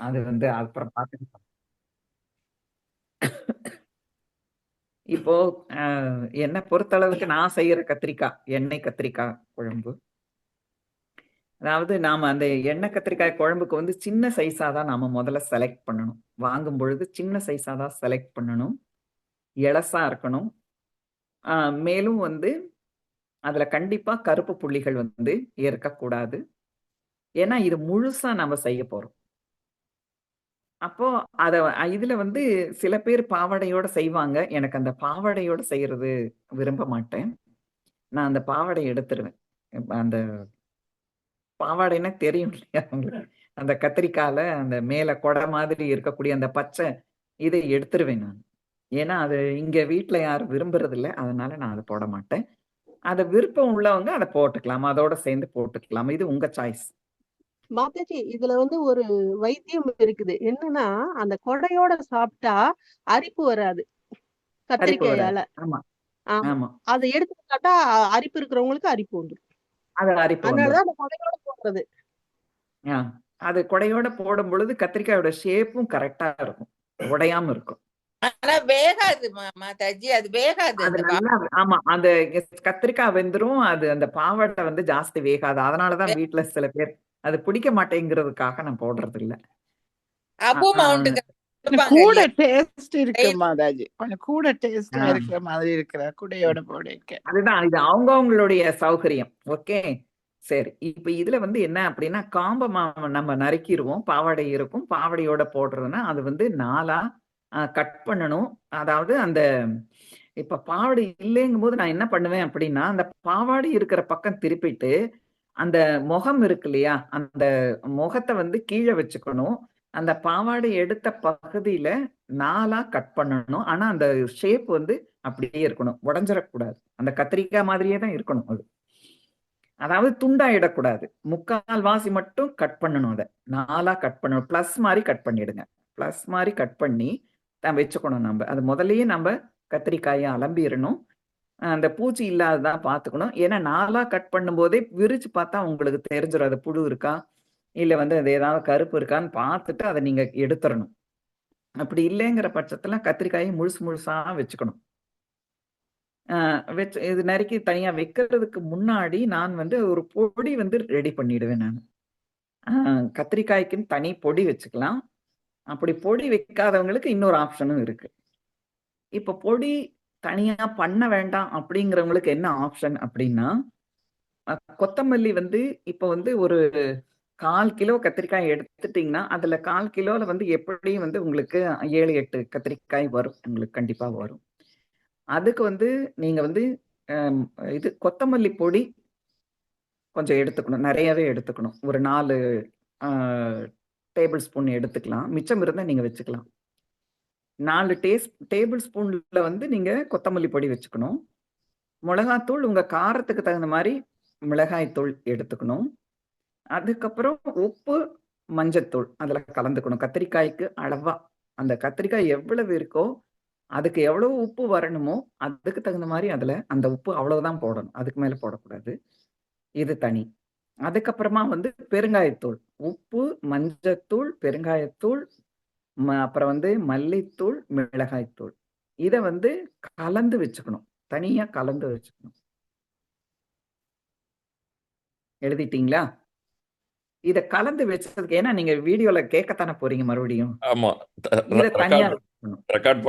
அது வந்து அப்புறம் பார்த்துக்கலாம். இப்போ அ என்ன பொறுத்தளவுக்கு நான் செய்யற கத்திரிக்காய், எண்ணெய் கத்திரிக்காய் குழம்பு. அதாவது நாம அந்த எண்ணெய் கத்திரிக்காய் குழம்புக்கு வந்து சின்ன சைஸா தான் நாம முதல்ல செலக்ட் பண்ணணும். வாங்கும் பொழுது சின்ன சைஸா தான் செலக்ட் பண்ணணும். எளசா இருக்கணும். மேலும் வந்து அதுல கண்டிப்பா கருப்பு புள்ளிகள் வந்து இருக்கக்கூடாது. ஏன்னா இது முழுசா நம்ம செய்ய போறோம். அப்போ அத இதுல வந்து சில பேர் பாவாடையோட செய்வாங்க. எனக்கு அந்த பாவாடையோட செய்யறது விரும்ப மாட்டேன். நான் அந்த பாவாடை எடுத்துருவேன். அந்த பாவாடைன்னா தெரியும் இல்லையா உங்களுக்கு? அந்த கத்திரிக்கால அந்த மேல கொடை மாதிரி இருக்கக்கூடிய அந்த பச்சை இதை எடுத்துருவேன் நான். ஏன்னா, அது இங்க வீட்ல யாரும் விரும்புறதில்ல. அதனால நான் அத போட மாட்டேன். அத விருப்பம் உள்ளவங்க அத போட்டுக்கலாம். அதோட சேர்ந்து போட்டுக்கலாம். இது உங்க சாய்ஸ். மாதாஜி, இதுல வந்து ஒரு வைத்தியம் இருக்குது. என்னன்னா, அந்த கொடையோட சாப்பிட்டா அரிப்பு வராது. கத்திரிக்காயால. ஆமா. ஆமா. ஆமா. அத எடுத்து சாப்பிட்டா அரிப்பு இருக்கிறவங்களுக்கு அரிப்பு வந்துரும். அது அரிப்பு அதனால வந்துரும். தான் அந்த கொடையோட போடுறது. அது கொடையோட போடும்பொழுது கத்திரிக்காயோட ஷேப்பும் கரெக்ட்டா இருக்கும். உடையாம இருக்கும். ஆனா வேகாது மாதாஜி. அது வேகாது. ஆமா. அந்த கத்திரிக்காய் வெந்துரும். அது அந்த பாவாடை வந்து ஜாஸ்தி வேகாது. அதனால தான் வீட்ல சில பேர் அது பிடிக்க மாட்டேங்கிறதுக்காக நான் போடுறது இல்ல. கூட? டேஸ்ட் இருக்கு மாதாஜி. கொஞ்சம் கூட டேஸ்ட்டா ஆ. இருக்கிற மாதிரி இருக்கிற குடையோட போடைக்க. அதுதான். இது அவங்கவங்களுடைய சௌகரியம். ஓகே. சரி. இப்ப இதுல வந்து என்ன அப்டின்னா, காம்ப மா நம்ம நறுக்கிருவோம். பாவாடை இருக்கும். பாவாடையோட போடுறதுன்னா, அது வந்து 4ஆ அ கட் பண்ணணும். அதாவது அந்த இப்ப பாவாடை இல்லைங்கும்போது நான் என்ன பண்ணுவேன் அப்படின்னா அந்த பாவாடை இருக்கிற பக்கம் திருப்பிட்டு, அந்த முகம் இருக்கு இல்லையா? அந்த முகத்தை வந்து கீழே வச்சுக்கணும். அந்த பாவாடை எடுத்த பகுதியில 4ஆ கட் பண்ணணும். ஆனா, அந்த ஷேப் வந்து அப்படியே இருக்கணும். உடஞ்சிடக்கூடாது அந்த கத்திரிக்காய் மாதிரியே தான் இருக்கணும் அது. அதாவது துண்டாயிடக்கூடாது. 3/4 வாசி மட்டும் கட் பண்ணணும் அதை 4ஆ கட் பண்ணணும். பிளஸ் மாதிரி கட் பண்ணிடுங்க. பிளஸ் மாதிரி கட் பண்ணி தான் வச்சுக்கணும் நம்ம அது முதல்லயே நம்ம கத்திரிக்காயை அலம்பிடணும் அந்த பூச்சி இல்லாததான் பார்த்துக்கணும். ஏன்னா 4ஆ கட் பண்ணும்போதே விரிச்சு பார்த்தா உங்களுக்கு தெரிஞ்சிடும் அது புழு இருக்கா? இல்லை வந்து அது ஏதாவது கருப்பு இருக்கான்னு பார்த்துட்டு அதை நீங்கள் எடுத்துடணும் அப்படி இல்லைங்கிற பட்சத்தில் கத்திரிக்காயை முழுசு முழுசாக வச்சுக்கணும். வச்சு இது நறுக்கி தனியாக வைக்கிறதுக்கு முன்னாடி நான் வந்து ஒரு பொடி வந்து ரெடி பண்ணிடுவேன் நான் கத்திரிக்காய்க்குன்னு தனி பொடி வச்சுக்கலாம். அப்படி பொடி வைக்காதவங்களுக்கு இன்னொரு ஆப்ஷனும் இருக்கு. இப்ப பொடி தனியா பண்ண வேண்டாம் அப்படிங்கிறவங்களுக்கு என்ன ஆப்ஷன் அப்படின்னா, கொத்தமல்லி வந்து இப்ப வந்து ஒரு 1/4 கிலோ கத்திரிக்காய் எடுத்துட்டீங்கன்னா, அதுல 1/4 கிலோல வந்து எப்படியும் வந்து உங்களுக்கு 7, 8 கத்திரிக்காய் வரும். உங்களுக்கு கண்டிப்பா வரும். அதுக்கு வந்து நீங்க வந்து இது கொத்தமல்லி பொடி கொஞ்சம் எடுத்துக்கணும். நிறையவே எடுத்துக்கணும். ஒரு நாலு டேபிள் ஸ்பூன் எடுத்துக்கலாம். மிச்சம் இருந்தால் நீங்கள் வச்சுக்கலாம். நாலு டேஸ் டேபிள் ஸ்பூனில் வந்து நீங்கள் கொத்தமல்லி பொடி வச்சுக்கணும். மிளகாத்தூள் உங்கள் காரத்துக்கு தகுந்த மாதிரி மிளகாய்த்தூள் எடுத்துக்கணும். அதுக்கப்புறம் உப்பு, மஞ்சத்தூள் அதில் கலந்துக்கணும். கத்திரிக்காய்க்கு அளவாக அந்த கத்திரிக்காய் எவ்வளவு இருக்கோ, அதுக்கு எவ்வளவு உப்பு வரணுமோ, அதுக்கு தகுந்த மாதிரி அதில் அந்த உப்பு அவ்வளவுதான் போடணும். அதுக்கு மேலே போடக்கூடாது. இது தனி. அதுக்கப்புறமா வந்து பெருங்காயத்தூள். உப்பு, மஞ்சத்தூள், பெருங்காயத்தூள், அப்புறம் வந்து மல்லித்தூள், மிளகாய்த்தூள். இத வந்து கலந்து வச்சுக்கணும். தனியா கலந்து வச்சுக்கணும். எழுதிட்டீங்களா? இத கலந்து வச்சதுக்கு ஏன்னா நீங்க வீடியோல கேட்கத்தானே போறீங்க மறுபடியும். ஆமா. இத தனியா ரெக்கார்ட்.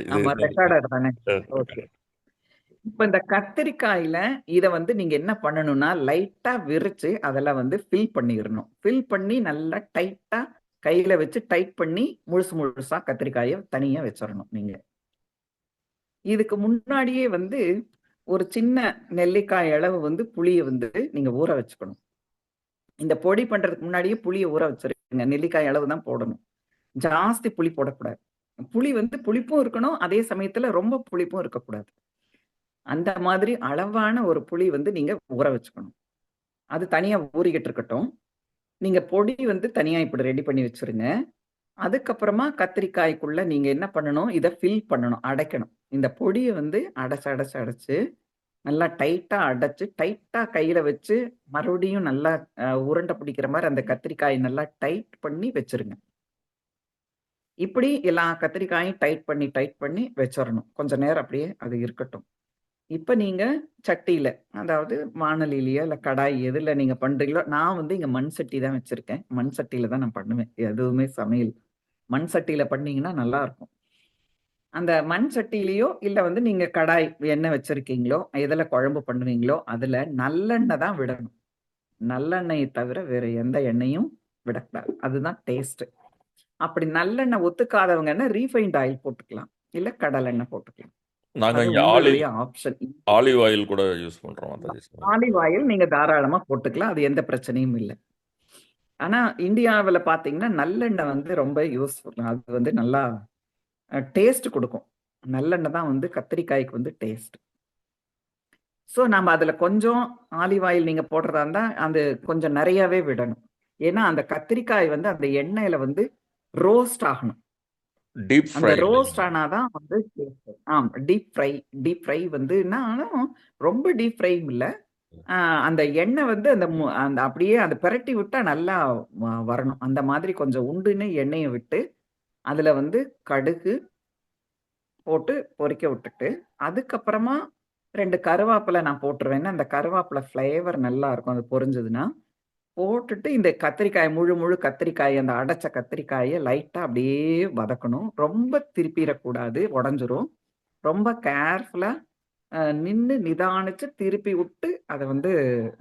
இது ஆமா. ரெக்கார்டர் தானே. ஓகே. இப்ப இந்த கத்திரிக்காயில இத வந்து நீங்க என்ன பண்ணணும்னா, லைட்டா விரிச்சு அதெல்லாம் வந்து ஃபில் பண்ணிடணும் ஃபில் பண்ணி நல்லா டைட்டா கையில வச்சு டைட் பண்ணி முழுசு முழுசா கத்திரிக்காய தனியா வச்சிடணும் நீங்க. இதுக்கு முன்னாடியே வந்து ஒரு சின்ன நெல்லிக்காய் அளவு வந்து புளிய வந்து நீங்க ஊற வச்சுக்கணும். இந்த பொடி பண்றதுக்கு முன்னாடியே புளிய ஊற வச்சிருக்கீங்க நெல்லிக்காய் அளவு தான் போடணும். ஜாஸ்தி புளி போடக்கூடாது. புளி வந்து புளிப்பும் இருக்கணும். அதே சமயத்துல ரொம்ப புளிப்பும் இருக்கக்கூடாது. அந்த மாதிரி அளவான ஒரு புளி வந்து நீங்க ஊற வச்சுக்கணும். அது தனியா ஊறிக்கிட்டு இருக்கட்டும். நீங்க பொடி வந்து தனியா இப்படி ரெடி பண்ணி வச்சிருங்க அதுக்கப்புறமா கத்திரிக்காய்க்குள்ள நீங்க என்ன பண்ணணும், இதை ஃபில் பண்ணணும். அடைக்கணும். இந்த பொடியை வந்து அடைச்சு, அடைச்சு, அடைச்சு நல்லா டைட்டா அடைச்சு டைட்டா கையில வச்சு மறுபடியும் நல்லா உருண்டை பிடிக்கிற மாதிரி அந்த கத்திரிக்காய் நல்லா டைட் பண்ணி வச்சிருங்க இப்படி எல்லா கத்திரிக்காயும் டைட் பண்ணி டைட் பண்ணி வச்சிடணும் கொஞ்ச நேரம் அப்படியே அது இருக்கட்டும் இப்போ நீங்கள் சட்டியில் அதாவது வானலிலேயோ இல்லை கடாய் எதில் நீங்கள் பண்ணுறீங்களோ நான் வந்து இங்கே மண் சட்டி தான் வச்சுருக்கேன். மண் சட்டியில் தான் நான் பண்ணுவேன். எதுவுமே சமையல். மண் சட்டியில் பண்ணீங்கன்னா நல்லாயிருக்கும். அந்த மண் சட்டியிலையோ இல்லை வந்து நீங்கள் கடாய் எண்ணெய் வச்சுருக்கீங்களோ எதில் குழம்பு பண்ணுவீங்களோ அதில் நல்லெண்ணெய் தான் விடணும். நல்லெண்ணெயை தவிர வேறு எந்த எண்ணெயும் விடக்கூடாது. அதுதான் டேஸ்ட்டு. அப்படி நல்லெண்ணெய் ஒத்துக்காதவங்கன்னா ரீஃபைண்ட் ஆயில் போட்டுக்கலாம். இல்லை கடலெண்ணெய் போட்டுக்கலாம். நாங்க இங்க ஆலிவ் ஆப்ஷன் ஆலிவ் ஆயில் கூட யூஸ் பண்றோம் மாதாஜி ஆலிவ் ஆயில் நீங்க தாராளமா போட்டுக்கலாம் அது எந்த பிரச்சனையும் இல்லை. ஆனா இந்தியாவுல பாத்தீங்கன்னா நல்லெண்ணெய் வந்து ரொம்ப யூஸ்ஃபுல் அது வந்து நல்லா டேஸ்ட் கொடுக்கும். நல்லெண்ணெய் தான் வந்து கத்திரிக்காய்க்கு வந்து டேஸ்ட் ஸோ நம்ம அதுல கொஞ்சம் ஆலிவ் ஆயில் நீங்க போடுறதா இருந்தா அது கொஞ்சம் நிறையவே விடணும். ஏன்னா அந்த கத்திரிக்காய் வந்து அந்த எண்ணெயில வந்து ரோஸ்ட் ஆகணும். டீப் அந்த ஃப்ரை ரோஸ்ட் ஆனாதான் வந்து. ஆம் டீப் ஃப்ரை டீப் ஃப்ரை வந்து ஆனாலும் ரொம்ப டீப் ஃப்ரையும் இல்ல. ஆஹ் அந்த எண்ணெய் வந்து அந்த அந்த அப்படியே அந்த பிரட்டி விட்டா நல்லா வரணும். அந்த மாதிரி கொஞ்சம் உண்டுன்னு எண்ணெயை விட்டு அதுல வந்து கடுகு போட்டு பொரிக்க விட்டுட்டு அதுக்கப்புறமா ரெண்டு கருவேப்பிலை நான் போட்டுருவேன். அந்த கருவேப்பிலை ஃப்ளேவர் நல்லா இருக்கும் அது பொரிஞ்சதுன்னா. போட்டுட்டு இந்த கத்திரிக்காய் முழு முழு கத்திரிக்காய் அந்த அடைச்ச கத்திரிக்காயை லைட்டாக அப்படியே வதக்கணும். ரொம்ப திருப்பிடக்கூடாது உடஞ்சிரும். ரொம்ப கேர்ஃபுல்லாக நின்று நிதானிச்சு திருப்பி விட்டு அதை வந்து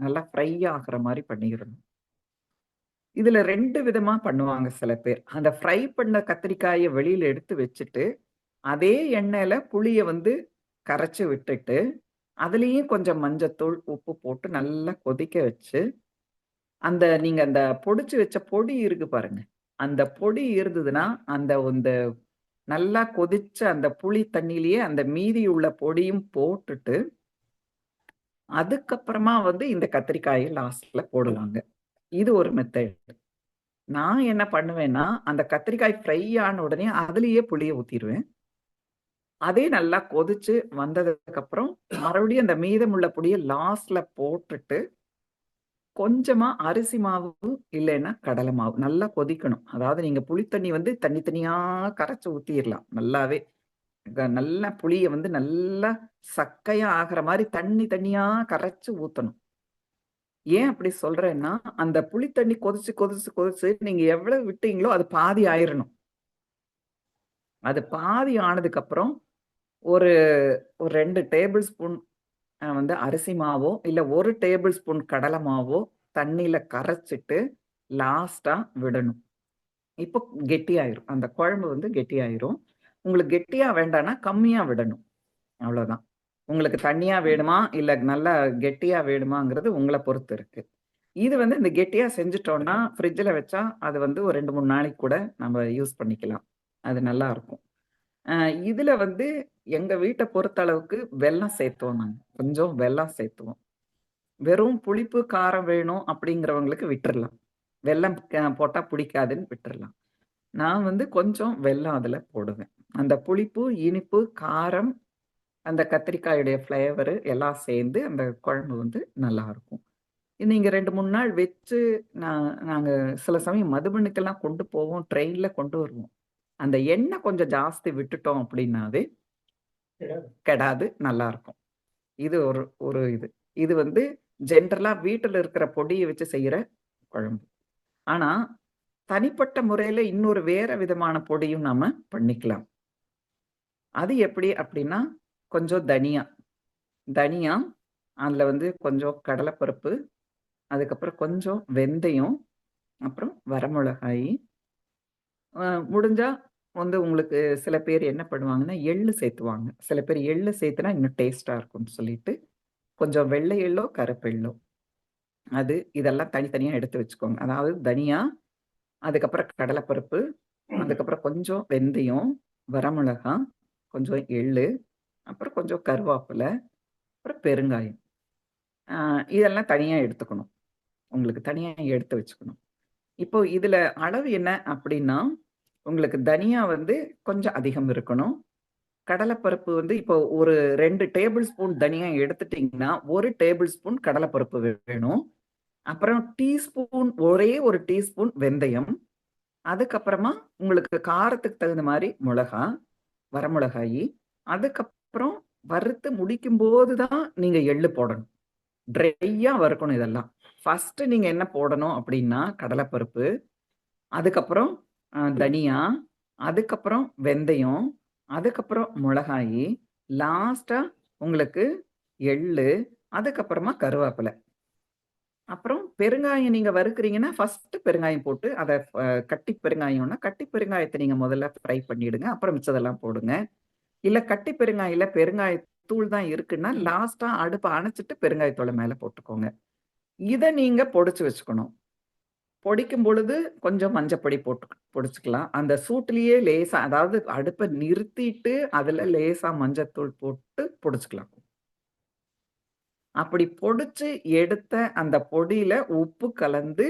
நல்லா ஃப்ரை ஆகிற மாதிரி பண்ணிடணும். இதில் ரெண்டு விதமாக பண்ணுவாங்க சில பேர். அந்த ஃப்ரை பண்ண கத்திரிக்காயை வெளியில் எடுத்து வச்சுட்டு அதே எண்ணெயில் புளியை வந்து கரைச்சி விட்டுட்டு அதுலேயும் கொஞ்சம் மஞ்சத்தூள் உப்பு போட்டு நல்லா கொதிக்க வச்சு அந்த நீங்க அந்த பொடிச்சு வச்ச பொடி இருக்கு பாருங்க. அந்த பொடி இருந்ததுன்னா அந்த இந்த நல்லா கொதிச்ச அந்த புளி தண்ணியிலேயே அந்த மீதி உள்ள பொடியும் போட்டுட்டு அதுக்கப்புறமா வந்து இந்த கத்திரிக்காயை லாஸ்ட்ல போடுவாங்க இது ஒரு மெத்தட் நான் என்ன பண்ணுவேன்னா அந்த கத்திரிக்காய் ஃப்ரை ஆன உடனே அதுலயே புளியை ஊத்திடுவேன் அதே நல்லா கொதிச்சு வந்ததுக்கு அப்புறம் மறுபடியும் அந்த மீதமுள்ள புளியை லாஸ்ட்ல போட்டுட்டு கொஞ்சமா அரிசி மாவு இல்லைன்னா கடலை மாவு நல்லா கொதிக்கணும். அதாவது நீங்க புளித்தண்ணி வந்து தண்ணி தனியா கரைச்சி ஊத்திடலாம் நல்லாவே நல்லா புளிய வந்து நல்லா சக்கையா ஆகிற மாதிரி தண்ணி தண்ணியா கரைச்சு ஊத்தணும். ஏன் அப்படி சொல்றேன்னா அந்த புளித்தண்ணி கொதிச்சு கொதிச்சு கொதிச்சு நீங்க எவ்வளவு விட்டீங்களோ அது பாதி ஆயிரணும். அது பாதி ஆனதுக்கு அப்புறம் ஒரு ஒரு ரெண்டு டேபிள் ஸ்பூன் வந்து அரிசி மாவோ இல்லை ஒரு டேபிள் ஸ்பூன் கடலை மாவோ தண்ணியில கரைச்சிட்டு லாஸ்டா விடணும். இப்போ கெட்டியாயிரும். அந்த குழம்பு வந்து கெட்டியாயிரும். உங்களுக்கு கெட்டியா வேண்டாம்னா கம்மியா விடணும். அவ்வளவுதான். உங்களுக்கு தண்ணியா வேணுமா இல்ல நல்லா கெட்டியா வேணுமாங்கிறது உங்களை பொறுத்து இருக்கு. இது வந்து இந்த கெட்டியா செஞ்சிட்டோம்னா ஃப்ரிட்ஜில் வச்சா அது வந்து ஒரு ரெண்டு மூணு நாளைக்கு கூட நம்ம யூஸ் பண்ணிக்கலாம். அது நல்லா இருக்கும். இதுல வந்து எங்க வீட்டை பொறுத்த அளவுக்கு வெல்லம் சேர்த்துவோம் நாங்க. கொஞ்சம் வெள்ளம் சேர்த்துவோம். வெறும் புளிப்பு காரம் வேணும் அப்படிங்கிறவங்களுக்கு விட்டுறலாம். வெல்லம் போட்டா பிடிக்காதுன்னு விட்டுறலாம். நான் வந்து கொஞ்சம் வெல்லம் அதுல போடுவேன். அந்த புளிப்பு இனிப்பு காரம் அந்த கத்திரிக்காயுடைய ஃப்ளேவரு எல்லாம் சேர்ந்து அந்த குழம்பு வந்து நல்லா இருக்கும். நீங்க ரெண்டு மூணு நாள் வச்சு நான் நாங்க சில சமயம் மதுபனுக்கெல்லாம் கொண்டு போவோம் ட்ரெயின்ல கொண்டு வருவோம். அந்த எண்ணெய் கொஞ்சம் ஜாஸ்தி விட்டுட்டோம் அப்படின்னாவே கெடாது நல்லா இருக்கும் இது ஒரு ஒரு இது. இது வந்து ஜென்ரலா வீட்டில் இருக்கிற பொடியை வச்சு செய்யற குழம்பு. ஆனா தனிப்பட்ட முறையில இன்னொரு வேற விதமான பொடியும் நாம பண்ணிக்கலாம். அது எப்படி அப்படின்னா கொஞ்சம் தனியா. தனியா அதுல வந்து கொஞ்சம் கடலைப்பருப்பு அதுக்கப்புறம் கொஞ்சம் வெந்தயம் அப்புறம் வரமிளகாய் முடிஞ்சா வந்து உங்களுக்கு சில பேர் என்ன பண்ணுவாங்கன்னா எள்ளு சேர்த்துவாங்க சில பேர் எள்ளு சேர்த்துனா இன்னும் டேஸ்டா இருக்கும்னு சொல்லிட்டு கொஞ்சம் வெள்ளை எள்ளோ கருப்பெள்ளோ அது இதெல்லாம் தனித்தனியாக எடுத்து வச்சுக்கோங்க. அதாவது தனியா அதுக்கப்புறம் கடலைப்பருப்பு அதுக்கப்புறம் கொஞ்சம் வெந்தயம் வரமிளகாய் கொஞ்சம் எள்ளு அப்புறம் கொஞ்சம் கருவேப்பிலை அப்புறம் பெருங்காயம். ஆஹ் இதெல்லாம் தனியாக எடுத்துக்கணும். உங்களுக்கு தனியாக எடுத்து வச்சுக்கணும். இப்போ இதில் அளவு என்ன அப்படின்னா உங்களுக்கு தனியா வந்து கொஞ்சம் அதிகம் இருக்கணும் கடலைப்பருப்பு வந்து இப்போ ஒரு ரெண்டு டேபிள் ஸ்பூன் தனியா எடுத்துட்டீங்கன்னா, ஒரு டேபிள் ஸ்பூன் கடலைப்பருப்பு வேணும். அப்புறம் டீஸ்பூன் ஒரே ஒரு டீஸ்பூன் வெந்தயம். அதுக்கப்புறமா உங்களுக்கு காரத்துக்கு தகுந்த மாதிரி மிளகாய் வரமிளகாயி. அதுக்கப்புறம் வறுத்து முடிக்கும் போது தான் நீங்க எள்ளு போடணும். ட்ரையா வறுக்கணும் இதெல்லாம். ஃபர்ஸ்ட் நீங்க என்ன போடணும் அப்படின்னா கடலைப்பருப்பு. அதுக்கப்புறம் அ தனியா, அதுக்கப்புறம் வெந்தயம், அதுக்கப்புறம் மொளகாயி, லாஸ்ட்டா உங்களுக்கு எள்ளு, அதுக்கப்புறமா கருவேப்பில. அப்புறம் பெருங்காயம் நீங்க வறுக்குறீங்கன்னா, ஃபர்ஸ்ட் பெருங்காயம் போட்டு அத அ கட்டி பெருங்காயம்னா, கட்டி பெருங்காயத்த நீங்க முதல்ல ஃப்ரை பண்ணிடுங்க. அப்புறம் மிச்சதெல்லாம் போடுங்க. இல்ல கட்டி பெருங்காயம் இல்ல பெருங்காயத்தூள் தான் இருக்குன்னா, லாஸ்ட்டா அடுப்ப அணைச்சுட்டு பெருங்காயத்தூள மேல போட்டுக்கோங்க. இத நீங்க பொடிச்சு வச்சுக்கணும். பொடிக்கும் பொழுது கொஞ்சம் மஞ்சப்பொடி போட்டு பொடிச்சுக்கலாம். அந்த சூட்லேயே லேசா அதாவது அடுப்பை நிறுத்திட்டு, அதுல லேசா மஞ்சத்தூள் போட்டு பொடிச்சுக்கலாம். அப்படி பொடிச்சு எடுத்த அந்த பொடியில உப்பு கலந்து,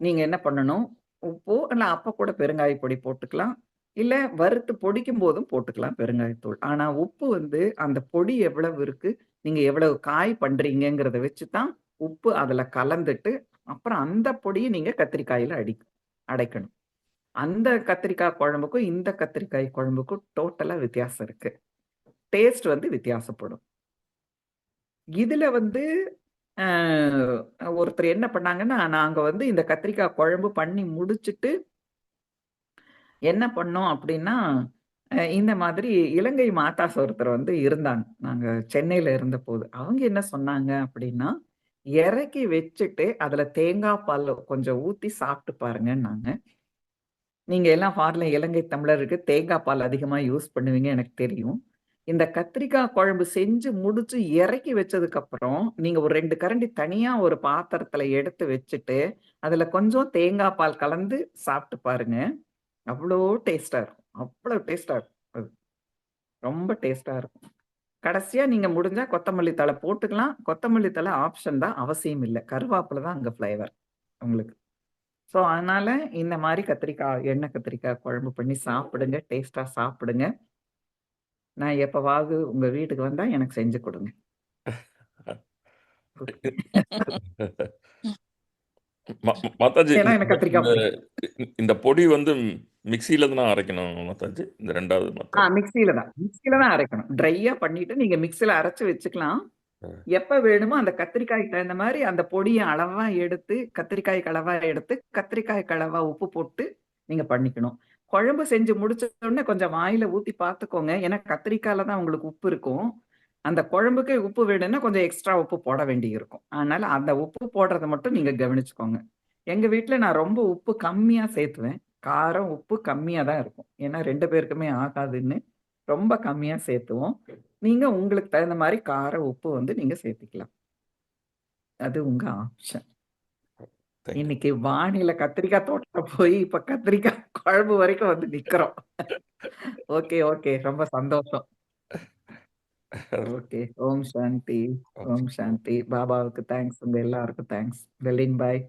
நீங்க என்ன பண்ணணும், உப்பு இல்ல அப்ப கூட பெருங்காய பொடி போட்டுக்கலாம். இல்ல வறுத்து பொடிக்கும் போதும் போட்டுக்கலாம் பெருங்காயத்தூள். ஆனா உப்பு வந்து அந்த பொடி எவ்வளவு இருக்கு, நீங்க எவ்வளவு காய் பண்றீங்கங்கிறத வச்சு தான் உப்பு அதுல கலந்துட்டு, அப்புறம் அந்த பொடியை நீங்க கத்திரிக்காயில அடி அடைக்கணும். அந்த கத்திரிக்காய் குழம்புக்கும், இந்த கத்திரிக்காய் குழம்புக்கும் டோட்டலா வித்தியாசம் இருக்கு. டேஸ்ட் வந்து வித்தியாசப்படும். இதுல வந்து ஒருத்தர் என்ன பண்ணாங்கன்னா, நாங்க வந்து இந்த கத்திரிக்காய் குழம்பு பண்ணி முடிச்சுட்டு என்ன பண்ணோம் அப்படின்னா இந்த மாதிரி இலங்கை மாதாஸ் ஒருத்தர் வந்து இருந்தாங்க. நாங்க சென்னையில இருந்தபோது. அவங்க என்ன சொன்னாங்க அப்படின்னா இறக்கி வச்சுட்டு அதுல தேங்காய் பால் கொஞ்சம் ஊத்தி சாப்பிட்டு பாருங்கன்னாங்க. நீங்க எல்லாம் ஃபார்ல இலங்கை தமிழருக்கு தேங்காய் பால் அதிகமா யூஸ் பண்ணுவீங்க எனக்கு தெரியும். இந்த கத்திரிக்காய் குழம்பு செஞ்சு முடிச்சு இறக்கி வச்சதுக்கப்புறம், நீங்க ஒரு ரெண்டு கரண்டி தனியா ஒரு பாத்திரத்துல எடுத்து வச்சுட்டு, அதுல கொஞ்சம் தேங்காய் பால் கலந்து சாப்பிட்டு பாருங்க. அவ்வளோ டேஸ்டா இருக்கும். அவ்வளோ டேஸ்டா இருக்கும் அது. ரொம்ப டேஸ்டா இருக்கும். கடைசியா நீங்க முடிஞ்சா கொத்தமல்லி தலை போட்டுக்கலாம். கொத்தமல்லி தலை ஆப்ஷன் தான், அவசியம் இல்லை கருவேப்பில தான் அங்க ஃப்ளேவர் உங்களுக்கு. ஸோ அதனால இந்த மாதிரி கத்திரிக்காய் எண்ணெய் கத்திரிக்காய் குழம்பு பண்ணி சாப்பிடுங்க. டேஸ்ட்டாக சாப்பிடுங்க. நான் எப்பவாவது உங்க வீட்டுக்கு வந்தா எனக்கு செஞ்சு கொடுங்க மாதாஜி எனக்கு கத்திரிக்காய் இந்த பொடி வந்து மிக்ஸில தான அரைக்கணும் மாதாஜி? இந்த 2வது ஆ. மிக்ஸில தான். மிக்ஸில தான் அரைக்கணும். ட்ரையா பண்ணிட்டு நீங்க மிக்ஸில அரைச்சு வச்சுக்கலாம். எப்ப வேணுமோ அந்த கத்திரிக்காய்க்கு தகுந்த மாரி அந்த பொடிய அளவா எடுத்து, கத்திரிக்காய்க்கு அளவா எடுத்து, கத்திரிக்காய்க்கு அளவா உப்பு போட்டு நீங்க பண்ணிக்கணும். குழம்பு செஞ்சு முடிச்ச உடனே கொஞ்சம் வாயில ஊத்தி பார்த்துக்கோங்க. ஏன்னா கத்திரிக்காய்ல தான் உங்களுக்கு உப்பு இருக்கும். அந்த குழம்புக்கு உப்பு வேணும்னா கொஞ்சம் எக்ஸ்ட்ரா உப்பு போட வேண்டி இருக்கும். அதனால அந்த உப்பு போடுறத மட்டும் நீங்க கவனிச்சுக்கோங்க. எங்க வீட்ல நான் ரொம்ப உப்பு கம்மியா சேர்த்துவேன். காரம், உப்பு கம்மியா தான் இருக்கும். ஏன்னா 2 பேருக்குமே ஆகாதுன்னு ரொம்ப கம்மியா சேர்த்துவோம். நீங்க உங்களுக்கு தகுந்த மாரி காரம், உப்பு வந்து நீங்க சேர்த்துக்கலாம். அது உங்க ஆப்ஷன். இன்னைக்கு வானில கத்திரிக்காய் தோட்டத்துல போய் இப்ப கத்திரிக்காய் குழம்பு வரைக்கும் வந்து நிக்கிறோம். Okay, okay. ரொம்ப சந்தோஷம். ஓகே. ஓம் சாந்தி. ஓம் சாந்தி. பாபாவுக்கு தேங்க்ஸ். உங்க எல்லாருக்கும் தேங்க்ஸ். பெலின் பாய்.